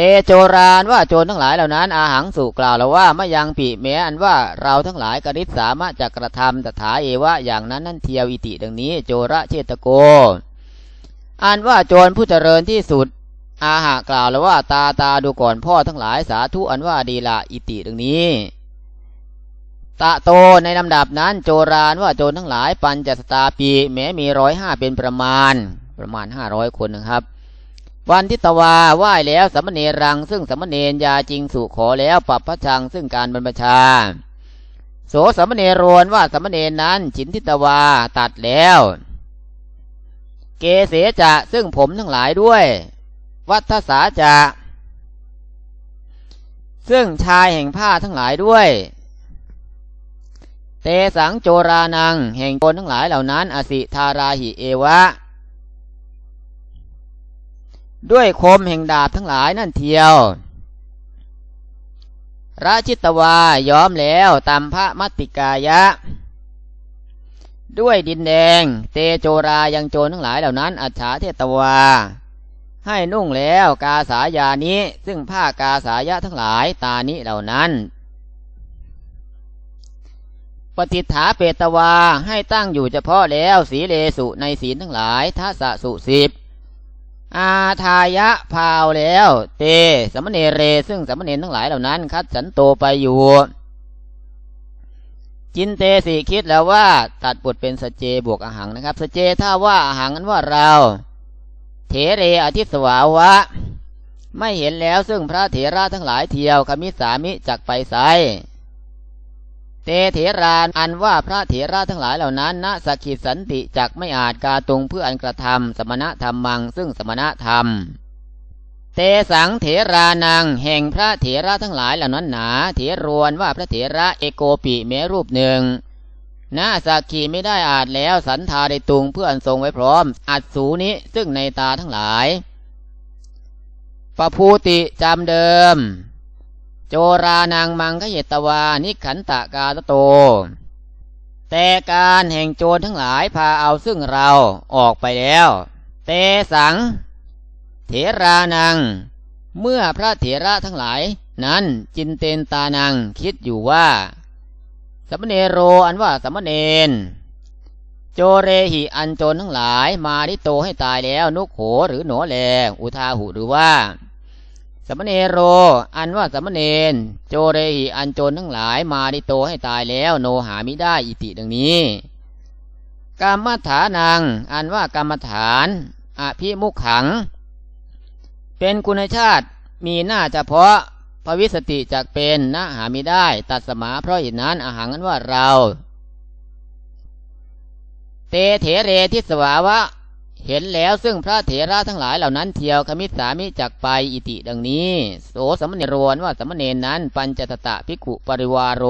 เตโจรานว่าโจรทั้งหลายเหล่านั้นอาหังสุกล่าวแล้วว่าไม่ยังปีแม้อันว่าเราทั้งหลายกริษสามารถจะกระทำตถาเอวะอย่างนั้นนั่นเทียวอิติดังนี้ โจระเชตโกอันว่าโจรผู้เจริญที่สุด อาหากล่าวแล้วว่าตาตาดูก่อนพ่อทั้งหลายสาธุอันว่าดีละอิติดังนี้ตะโตในลำดับนั้นโจรานว่าโจรทั้งหลายปัญจสตาปีแม้มีร้อยห้าเป็นประมาณ ประมาณห้าร้อยคนนะครับ วันทิตวาไหว้แล้วสมณเณรัง ซึ่งสมณเณรยาจริงสุขอแล้วปรับพระชังซึ่งการบรรพชา โสสมณเณรวนว่าสมณเณรนั้นฉินทิตวาตัดแล้ว เกเสจะซึ่งผมทั้งหลายด้วย วัฏสาจะ ซึ่งชายแห่งผ้าทั้งหลายด้วยเตสังโจรานัง แห่งโจรทั้งหลายเหล่านั้น อสิธาราหิเอวะ ด้วยคมแห่งดาบทั้งหลายนั่นเทียวราชิตวายอมแล้วตามพระมัตติกายะ ด้วยดินแดง เตโจรายังโจรทั้งหลายเหล่านั้น อัจฉาเทตวา ให้นุ่งแล้วกาสายานี้ ซึ่งผ้ากาสายะทั้งหลายตานี้เหล่านั้นปฏิฐาเปตวาให้ตั้งอยู่เฉพาะแล้วสีเลสุในศีลทั้งหลายทัสสุสิบ อาทายะพาวแล้ว เตสมณเณเร ซึ่งสมณเณรทั้งหลายเหล่านั้น คัดสันโตไปอยู่ จินเตสีคิดแล้วว่า ตัดบทเป็นสเจบวกอาหังนะครับ สเจถ้าว่าอาหังนั้นว่าเรา เถเรอทิสวาวะ ไม่เห็นแล้วซึ่งพระเถระทั้งหลายเทียวคมิสามิจักไปไซ เตเถรานอันว่าพระเถระทั้งหลายเหล่านั้นณสกิสันติจักไม่อาจกาตุงเพื่ออันกระทำสมณธรรมมังซึ่งสมณธรรม เตสังเถรานังแห่งพระเถระทั้งหลายเหล่านั้นหนาเถรวนว่าพระเถระเอโกปิแม้รูปหนึ่งนาสักขีไม่ได้อาจแล้วสันทาได้ตุงเพื่ออันทรงไว้พร้อม อัดสูนี้ซึ่งในตาทั้งหลายปภูติจำเดิม โจรานังมังคเหตวานิขันตะกาตโต แต่การแห่งโจรทั้งหลายพาเอาซึ่งเราออกไปแล้ว เตสัง เถรานัง เมื่อพระเถระทั้งหลายนั้นจินเตนตานังคิดอยู่ว่า สมณเนโรอันว่าสมณเณรโจเรหิอันโจรทั้งหลายมาดิโตให้ตายแล้วนุกโหหรือหนอแล อุทาหุหรือว่า สมณเนโร อันว่าสมณเณรโจเรหิอันโจรทั้งหลายมาดิโตให้ตายแล้วโนหามิได้อิติดังนี้กรรมฐานัง อันว่ากรรมฐานอภิมุขขัง เป็นคุณชาติมีหน้าเฉพาะภวิสติจักเป็นนะหามิได้ ตัดสมาเพราะเหตุนั้นอาหารนั้นว่าเรา เตเถเรทิสวาวะ เห็นแล้วซึ่งพระเถระทั้งหลายเหล่านั้นเที่ยวคมิสามิจักไปอิติดังนี้โสสมณเณรวนว่าสมณเณรนั้น ปัญจตตะภิกขุปริวารโร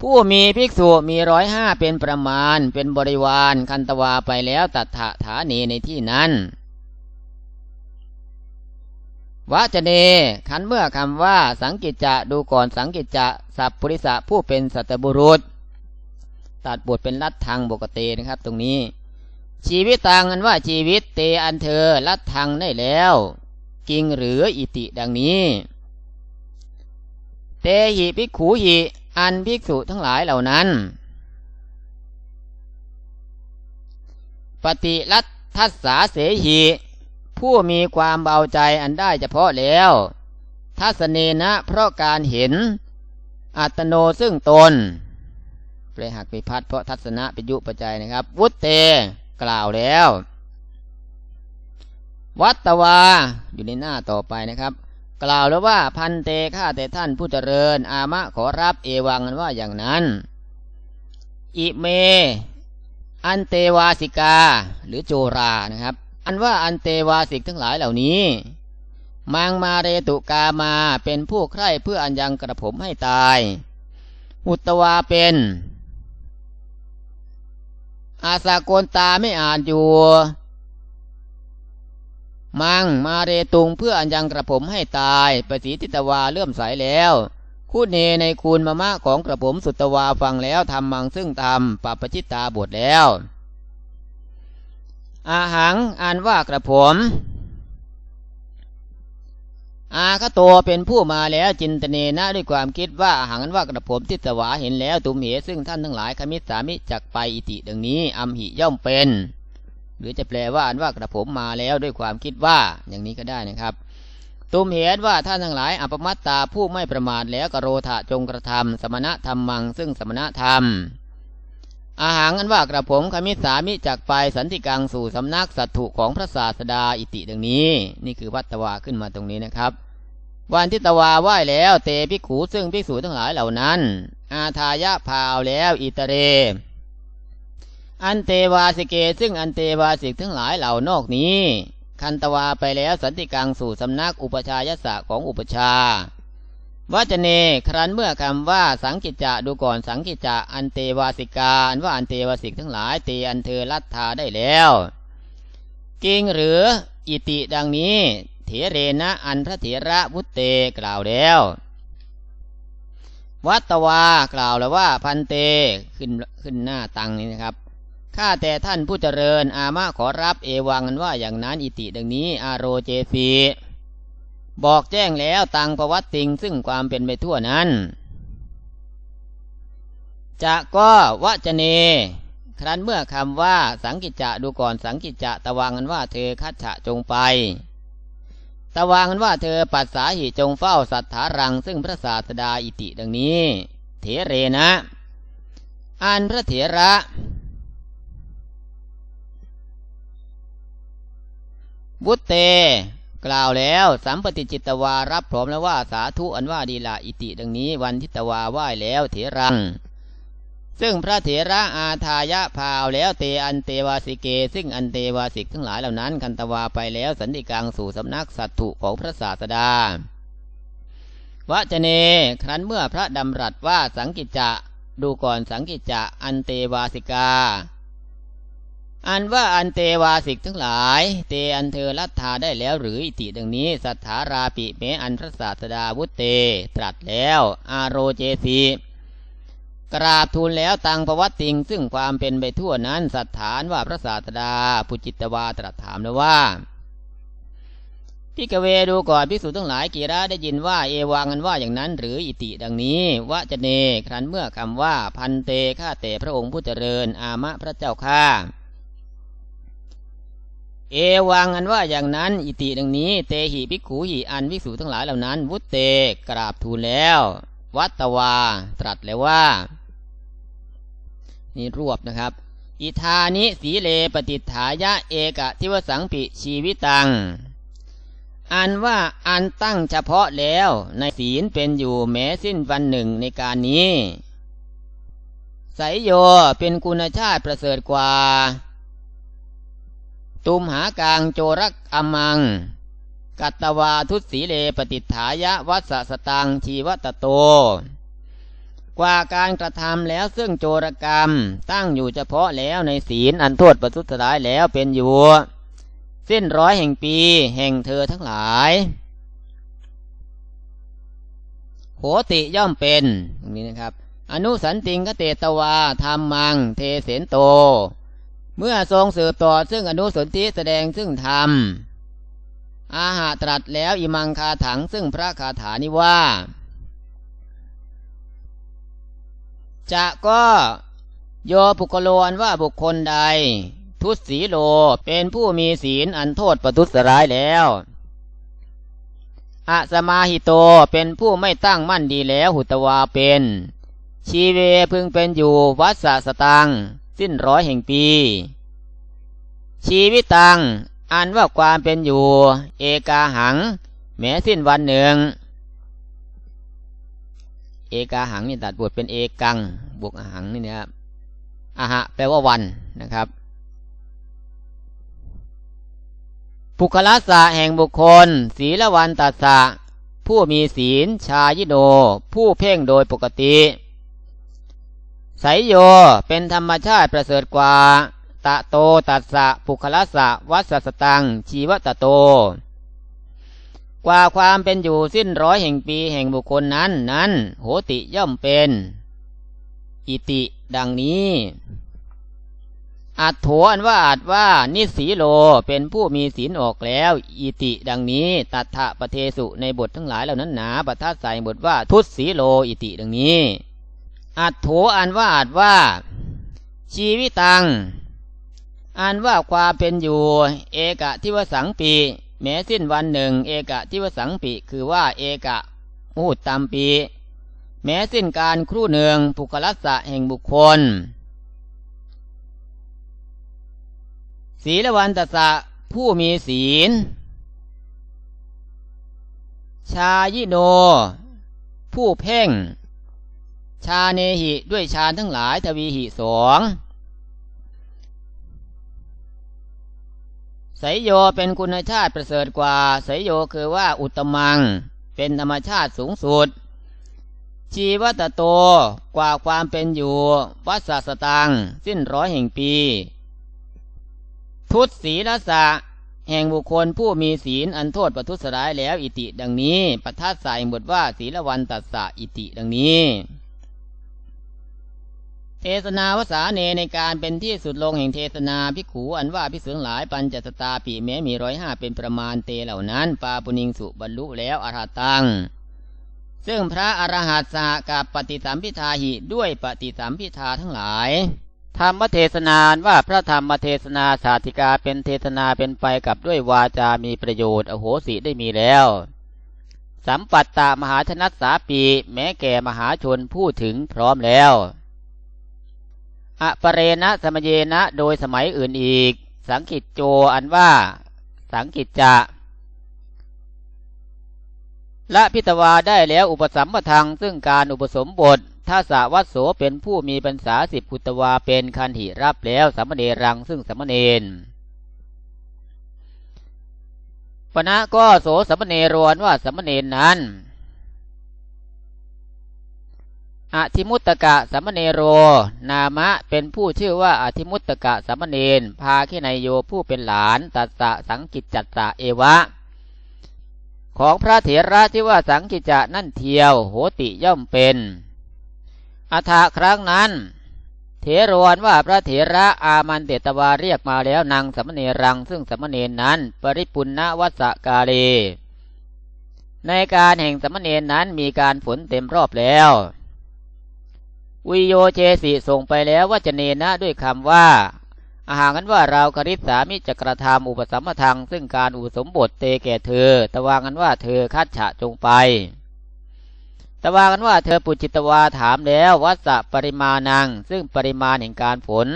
ผู้มีภิกษุมีร้อยห้าเป็นประมาณเป็นบริวารคันตวาไปแล้วตัถะฐานีในที่นั้นวจเนขันเมื่อคำว่าสังกิจจะดูก่อนสังกิจจะสัพปริสะผู้เป็นสัตบุรุษ ตัดบทเป็นรัดทางปกตินะครับตรงนี้ ชีวิตต่างกันว่าชีวิตเตอันเธอรัดทางได้แล้วจริงหรืออิติดังนี้ เตหิภิกขูหิอันภิกษุทั้งหลายเหล่านั้น ปฏิรัตทัสสาเสหิผู้มีความเบาใจอันได้เฉพาะแล้วทัศเนนะเพราะการเห็น อัตโนซึ่งตนเปลหักไปพัดเพราะทัศนะเป็นยุปัจจัยนะครับ วุตเต กล่าวแล้ว วัตวาอยู่ในหน้าต่อไปนะครับ กล่าวแล้วว่าพันเตข้าแต่ท่านผู้เจริญ อามะขอรับเอวังกันว่าอย่างนั้น อิเม อันเตวาสิกา หรือโจรานะครับ อันว่าอันเตวาสิกทั้งหลายเหล่านี้มังมาเรตุกามาเป็นผู้ใคร่เพื่ออันยังกระผมให้ตาย อุตวาเป็น อาสากนตาไม่อ่านอยู่ มังมาเรตุงเพื่ออันยังกระผมให้ตายประสีทิตวาเลื่อมใสแล้วคู่เนในคูณมะมะของกระผมสุตวาฟังแล้วทำมังซึ่งทำปัปจิตตาบทแล้ว อาหังอ่านว่ากระผม อาคโตเป็นผู้มาแล้วจินตเนนะด้วยความคิดว่าอาหารว่ากระผมทิสวาเห็นแล้วตุมเหซึ่งท่านทั้งหลายคมิสามิจักไปอิติดังนี้อัมหิย่อมเป็น หรือจะแปลว่าอันว่ากระผมมาแล้วด้วยความคิดว่าอย่างนี้ก็ได้นะครับตุมเหตว่าท่านทั้งหลายอัปมัตตาผู้ไม่ประมาทแล้วกโรธะจงกระทำสมณธรรมมังซึ่งสมณธรรม อาหารอันว่ากระผมคมิสามิจักไปสันติกังสู่สำนักสัตถุของพระศาสดาอิติดังนี้ นี่คือวัตวาขึ้นมาตรงนี้นะครับ วันทิตวาไหว้แล้ว เตภิกขูซึ่งภิกษุทั้งหลายเหล่านั้น อาทายะพาวแล้วอิตเร อันเตวาสิเกซึ่งอันเตวาสิกทั้งหลายเหล่านอกนี้ คันตวาไปแล้วสันติกังสู่สำนักอุปชายสะของอุปชาวัจเน ครั้นเมื่อคำว่าสังกิจจะดูก่อนสังกิจจะอันเตวาสิกาอันว่าอันเตวาสิกทั้งหลายเตอันเธอรัตถาได้แล้วกิงหรืออิติดังนี้ เถเรนะอันพระเถระวุตเตกล่าวแล้ว วัตวากล่าวแล้วว่าพันเตขึ้นขึ้นหน้าตังนี้นะครับข้าแต่ท่านผู้เจริญ อามาขอรับเอวังกันว่าอย่างนั้นอิติดังนี้ อาโรเจฟีบอกแจ้งแล้วตังประวัติติงซึ่งความเป็นไปทั่วนั้นจะก็วจเน ครั้นเมื่อคำว่าสังกิจจะดูก่อนสังกิจจะตะวังกันว่าเธอคัดฉะจงไป ตวังกันว่าเธอปัสสาหิจงเฝ้าสัทธารัง ซึ่งพระศาสดาอิติดังนี้ เถเรนะอันพระเถระบุตเต กล่าวแล้ว สัมปติจิตวารับพร้อมแล้วว่าสาธุอันว่าดีละอิติดังนี้ วันทิตวาไหว้แล้วเถรัง ซึ่งพระเถระอาทายะพาวแล้วเตอันเตวาสิเก ซึ่งอันเตวาสิกทั้งหลายเหล่านั้น คันตวาไปแล้วสันติกังสู่สำนักสัตถุของพระศาสดาวะเจเน ครั้นเมื่อพระดำรัสว่าสังกิจจะดูก่อนสังกิจจะอันเตวาสิกา อันว่าอันเตวาสิกทั้งหลาย เตอันเธอรัตถาได้แล้วหรืออิติดังนี้ สัทธาราปิเมอันพระศาสดาวุตเต ตรัสแล้ว อาโรเจสี กราบทูลแล้วตังประวัติติงซึ่งความเป็นไปทั่วนั้นสัทธานว่าพระศาสดาปุจิตวาตรัสถามแล้วว่าพิกเวดูก่อนพิสูจทั้งหลายกีราได้ยินว่าเอวังกันว่าอย่างนั้น หรืออิติดังนี้วะจะเน ครั้นเมื่อคำว่าพันเตข้าแต่พระองค์ผู้เจริญ อามะพระเจ้าข้าเอวังอันว่าอย่างนั้น อิติดังนี้ เตหิภิกขูหิอันวิสูทั้งหลายเหล่านั้น วุตเตกราบทูลแล้ว วัตวา ตรัสแล้วว่า นี่รวบนะครับ อิธานิสีเลปฏิฐายะเอกทิวสังปิชีวิตัง อันว่าอันตั้งเฉพาะแล้วในศีลเป็นอยู่แม้สิ้นวันหนึ่งในการนี้ไสโยเป็นคุณชาติประเสริฐกว่า ตุมหากางโจรักอมัง กัตตวาทุสีเลปฏิฐายะวัสสตังชีวตโต กว่าการกระทำแล้วซึ่งโจรกรรมตั้งอยู่เฉพาะแล้วในศีลอันโทษประทุษร้ายแล้วเป็นอยู่ สิ้นร้อยแห่งปีแห่งเธอทั้งหลายโหติย่อมเป็นตรงนี้นะครับ อนุสันติงกเตตวาธรรมัง เทเสนโต เมื่อทรงสืบต่อซึ่งอนุสนธิแสดงซึ่งธรรมอาหาตรัสแล้วอิมังคาถังซึ่งพระคาถานี้ว่า จะก็โยปุกโลอันว่าบุคคลใด ทุศีโลเป็นผู้มีศีลอันโทษประทุษร้ายแล้วอะสมาหิโตเป็นผู้ไม่ตั้งมั่นดีแล้วหุตวาเป็น ชีเวพึงเป็นอยู่วัสสตัง สิ้นร้อยแห่งปี ชีวิตตัง อันว่าความเป็นอยู่ เอกาหัง แม้สิ้นวันหนึ่ง เอกาหังนี่ตัดบทเป็นเอกัง บวกอาหังนี่นะครับอาหะแปลว่าวันนะครับปุคละสะแห่งบุคคล ศีละวันตัสสะผู้มีศีล ชายิโน ผู้เพ่งโดยปกติสยโยเป็นธรรมชาติประเสริฐกว่า ตะโตตัสสะปุคละสะวัสสตัง ชีวตะโต กว่าความเป็นอยู่สิ้นร้อยแห่งปีแห่งบุคคลนั้นนั้น โหติย่อมเป็น อิติดังนี้อัดโถอันว่าอาจว่านิสีโลเป็นผู้มีศีลออกแล้ว อิติดังนี้ตัทธะปะเทสุในบททั้งหลายเหล่านั้นหนาปทัดใส่บทว่าทุตสีโลอิติดังนี้ อัดโถอันว่าอาจว่า ชีวิตังอันว่าความเป็นอยู่ เอกะทิวสังปี แม้สิ้นวันหนึ่ง เอกะทิวสังปีคือว่าเอกะมูดตามปี แม้สิ้นการครู่หนึ่งปุคลัสสะแห่งบุคคล ศีลวันตสะผู้มีศีล ชายิโน ผู้เพ่ง ชาเนหิด้วยชาทั้งหลายทวีหิสอง สยโยเป็นคุณชาติประเสริฐกว่าสยโยคือว่าอุตมัง เป็นธรรมชาติสูงสุด ชีวัตโตกว่าความเป็นอยู่วัสสตัง สิ้นร้อยแห่งปี ทุตศีลสะ แห่งบุคคลผู้มีศีลอันโทษประทุษร้ายแล้วอิติดังนี้ปัทัดใส่บทว่าศีลวันตัสสะอิติดังนี้ เทศนาวสาเนในการเป็นที่สุดลงแห่งเทศนาพิขูอันว่าพิเศษหลายปัญจตตาปีแม้มีร้อยห้าเป็นประมาณเตเหล่านั้น ปาปุนิงสุบรรลุแล้วอรหัตัง ซึ่งพระอรหัตสะกับปฏิสัมพิทาหิด้วยปฏิสัมพิทาทั้งหลาย ธรรมเทศนาว่าพระธรรมเทศนาสาธิกาเป็นเทศนาเป็นไปกับด้วยวาจามีประโยชน์ อโหสิได้มีแล้วสัมปัตตามหาชนัสสาปีแม้แก่มหาชนพูดถึงพร้อมแล้ว อปเรณะสมเยนะโดยสมัยอื่นอีก สังกิจโจอันว่า สังกิจจะและพิตวาได้แล้วอุปสัมปทังซึ่งการอุปสมบทถ้าสาวัตโสเป็นผู้มีบรรษาสิบพุตวาเป็นคันหิรับแล้วสัมเนรังซึ่งสัมเนรปณะก็โสสัมเนรวนว่าสัมเนรนั้น อธิมุตตกะสัมเนโร นามะเป็นผู้ชื่อว่าอธิมุตตกะสัมเนรพาขินายโยผู้เป็นหลานตัสสะสังกิจจัตตะเอวะ ของพระเถระที่ว่าสังกิจจะนั่นเทียว โหติย่อมเป็นอัฐครั้งนั้น เถรวนว่าพระเถระอามันเตตวาเรียกมาแล้วนางสัมณีรังซึ่งสัมณีนั้น ปริปุณณวัสกาลีในการแห่งสัมณีนั้นมีการฝนเต็มรอบแล้ว วิโยเจสิส่งไปแล้วว่าจะเนนะด้วยคำว่า อาหารนั้นว่าเราคริสสามิจะกระทำอุปสัมทัง ซึ่งการอุปสมบทเตแก่เธอ ตวางันว่าเธอคัดฉะจงไป ตว่ากันว่าเธอปุจิตวาถามแล้ววัสปริมาณัง ซึ่งปริมาณแห่งการฝน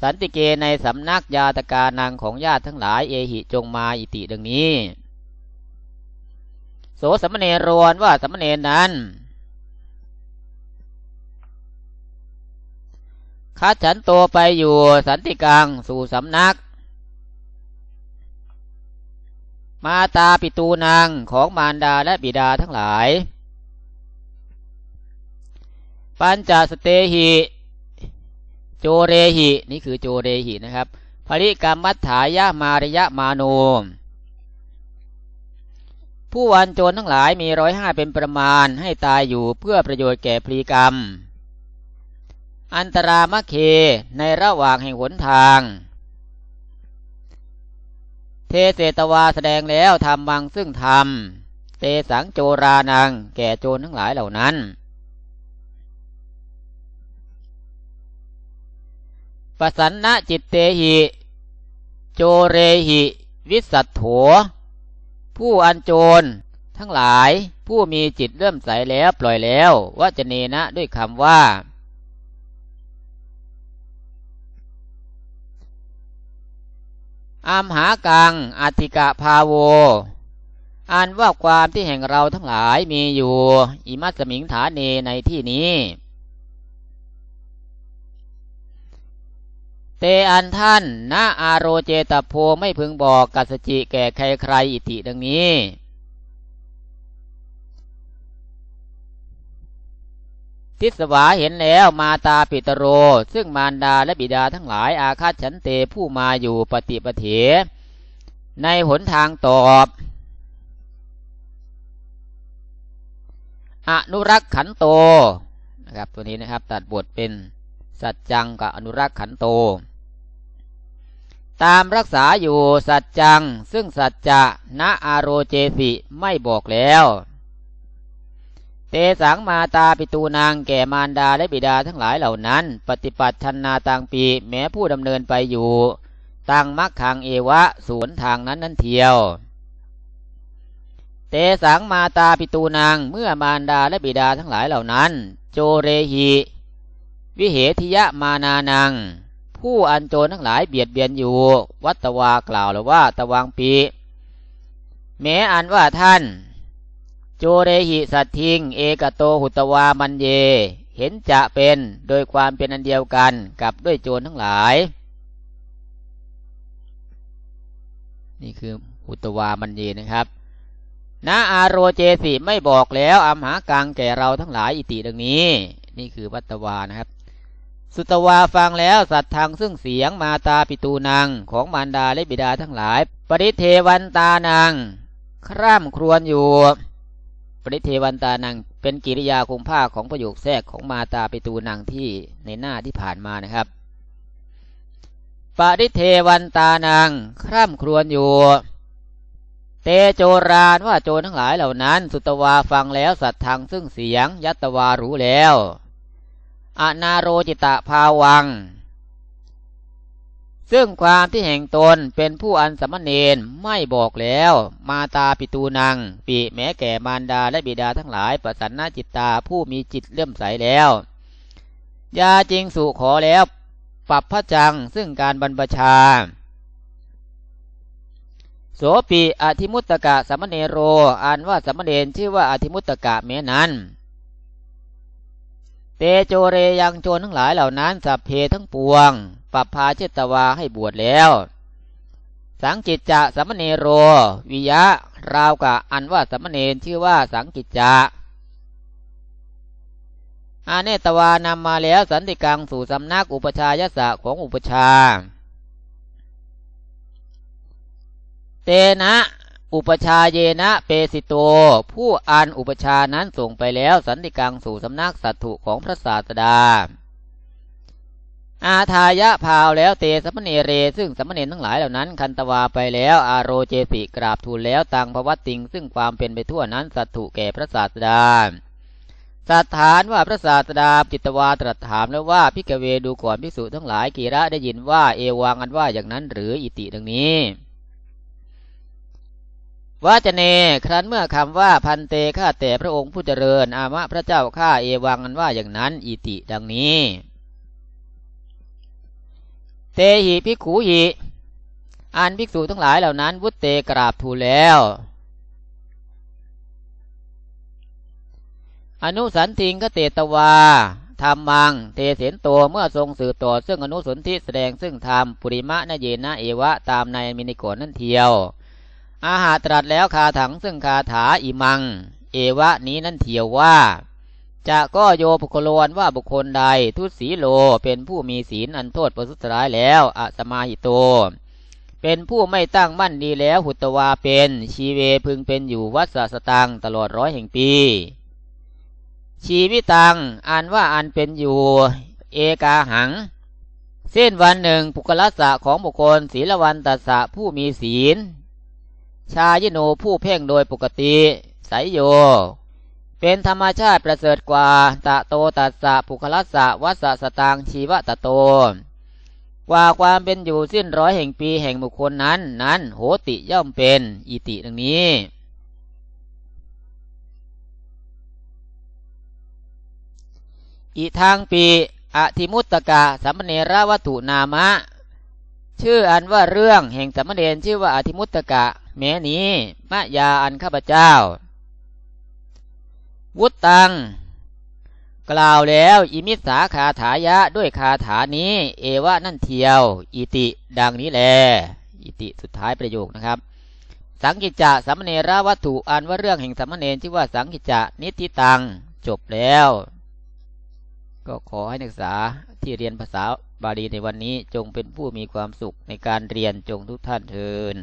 สันติเกในสำนักยาตกานังของญาติทั้งหลายเอหิจงมาอิติดังนี้ โสสมเนรวนว่าสมเนรนั้น คัดฉันโตไปอยู่สันติกังสู่สำนัก มาตาปิตูนางของมารดาและบิดาทั้งหลาย ปัญจสเตหิ โจเรหิ นี่คือโจเรหินะครับภริกรรมัฏฐายะมารยะมาโนผู้วันโจรทั้งหลายมีร้อยห้าเป็นประมาณให้ตายอยู่เพื่อประโยชน์แก่พลีกรรม อันตรามะเคในระหว่างแห่งหนทาง เทเสตวาแสดงแล้วทำบังซึ่งทำเตสังโจรานัง แก่โจรทั้งหลายเหล่านั้น ปสันนะจิตเตหิ โจเรหิ วิสัตโถ ผู้อันโจรทั้งหลายผู้มีจิตเริ่มใสแล้วปล่อยแล้วว่าจะเนนะด้วยคำว่า อามหากังอธิกะพาโว อันว่าความที่แห่งเราทั้งหลายมีอยู่ อิมัสมิงฐานเนในที่นี้ เตอันท่านนาอาโรเจตโพไม่พึงบอกกัสจิแก่ใครใครอิติดังนี้ ทิสวาเห็นแล้วมาตาปิตโร ซึ่งมารดาและบิดาทั้งหลายอาคาฉันเตผู้มาอยู่ปฏิปเถ ในหนทางตอบ อนุรักษ์ขันโตนะครับตัวนี้นะครับตัดบทเป็นสัจจังกับอนุรักษ์ขันโต ตามรักษาอยู่สัจจัง ซึ่งสัจจะนะอาโรเจสิไม่บอกแล้ว เตสังมาตาปิตูนางแก่มารดาและบิดาทั้งหลายเหล่านั้น ปฏิปัติชันนาตังปีแม้ผู้ดำเนินไปอยู่ ตั้งมักขังเอวะสวนทางนั้นนั้นเทียว เตสังมาตาปิตูนางเมื่อมารดาและบิดาทั้งหลายเหล่านั้น โจเรหีวิเหทิยะมานานัง ผู้อันโจรทั้งหลายเบียดเบียนอยู่ วัตวากล่าวหรือว่าตะวังปีแม้อันว่าท่าน โจเรหิสัตทิง เอกโตหุตวามันเย เห็นจะเป็นโดยความเป็นอันเดียวกันกับด้วยโจรทั้งหลาย นี่คือหุตวามันเยนะครับนาอาโรเจสิไม่บอกแล้วอัมหากังแก่เราทั้งหลายอิติดังนี้ นี่คือวัตวานะครับ สุตวาฟังแล้วสัตทางซึ่งเสียงมาตาปิตูนางของมารดาและบิดาทั้งหลาย ปริเทวันตานางคร่ำครวญอยู่ ปริเทวันตานางเป็นกิริยาคงภาคของประโยคแทรกของมาตาปิตูนางที่ในหน้าที่ผ่านมานะครับ ปริเทวันตานางคร่ำครวญอยู่ เตโจรานว่าโจรทั้งหลายเหล่านั้น สุตวาฟังแล้วสัตทางซึ่งเสียง ยัตวารู้แล้ว อนาโรจิตะภาวัง ซึ่งความที่แห่งตนเป็นผู้อันสมณเณรไม่บอกแล้ว มาตาปิตูนัง ปีแม้แก่มารดาและบิดาทั้งหลาย ประสันนาจิตตาผู้มีจิตเลื่อมใสแล้วยาจริงสุขอแล้ว ปรับพระจังซึ่งการบรรพชา โสปีอธิมุตตกะสมณเนโรอ่านว่าสมณเณรชื่อว่าอธิมุตตกะแม้นั้นเตโจเรยังโจรทั้งหลายเหล่านั้นสัพเพทั้งปวง ปรับพาเจตวาให้บวชแล้ว สังกิจจะสัมเนโร วิยะ ราวกะอันว่าสัมเนรชื่อว่าสังกิจจะอาเนตวานำมาแล้วสันติกังสู่สำนักอุปชายสะของอุปชา เตนะ อุปชาเยนะเปสิโต ผู้อ่านอุปชานั้นส่งไปแล้วสันติกังสู่สำนักสัตถุของพระศาสดา อาทายะพาวแล้วเตสัมเนเร ซึ่งสัมเนรทั้งหลายเหล่านั้น คันตวาไปแล้วอารโรเจสิกราบทูลแล้วตังพวัตติง ซึ่งความเป็นไปทั่วนั้นสัตถุแก่พระศาสดาสัตฐานว่าพระศาสดาจิตวาตรัสถามแล้วว่าพิกเวดูก่อนพิสุทั้งหลายกีระได้ยินว่าเอวังอันว่าอย่างนั้นหรืออิติดังนี้ว่าจะเน ครั้นเมื่อคำว่าพันเตข้าแต่พระองค์ผู้เจริญ อามะพระเจ้าข้าเอวังนั้นว่าอย่างนั้นอิติดังนี้ เตหิพิขูหิอันภิกษุทั้งหลายเหล่านั้น วุตเตกราบทูลแล้ว อนุสันติงกเตตวาธรรมัง เทเสนโตเมื่อทรงสื่อต่อซึ่งอนุสนธิแสดงซึ่งธรรมปุริมะนเยนะเอวะ ตามในมินิโกนั่นเทียว อาหาตรัสแล้วคาถังซึ่งคาถาอิมัง เอวะนี้นั่นเทียวว่า จะก็โยปุคโลนว่าบุคคลใดทุศีโลเป็นผู้มีศีลอันโทษประสุสร้ายแล้วอะสมาหิโต เป็นผู้ไม่ตั้งมั่นดีแล้วหุตวาเป็นชีเวพึงเป็นอยู่วัดสสตังตลอดร้อยแห่งปี ชีวิตังอันว่าอันเป็นอยู่เอกาหังเส้นวันหนึ่งปุกลัสสะของบุคคลศีลวันตัสสะผู้มีศีล ชายโนผู้เพ่งโดยปกติสายโย เป็นธรรมชาติประเสริฐกว่า ตะโตตัสสะปุคลัสสะวัสสตางชีวะตะโต กว่าความเป็นอยู่สิ้นร้อยแห่งปีแห่งบุคคลนั้น นั้นโหติย่อมเป็นอิติดังนี้อีทางปีอธิมุตตกะสัมเนรวัตถุนามะ ชื่ออันว่าเรื่องแห่งสัมเนรชื่อว่าอธิมุตตกะแม้นี้มะยาอันข้าพเจ้า วุตตัง กล่าวแล้วอิมิสาคาถายะด้วยคาถานี้ เอวะนั่นเทียว อิติดังนี้แล อิติสุดท้ายประโยคนะครับ สังกิจจะสัมเนราวัตถุอันว่าเรื่องแห่งสัมเนรที่ว่าสังกิจจะนิติตัง จบแล้ว ก็ขอให้นักศึกษาที่เรียนภาษาบาลีในวันนี้จงเป็นผู้มีความสุขในการเรียนจงทุกท่านเทิน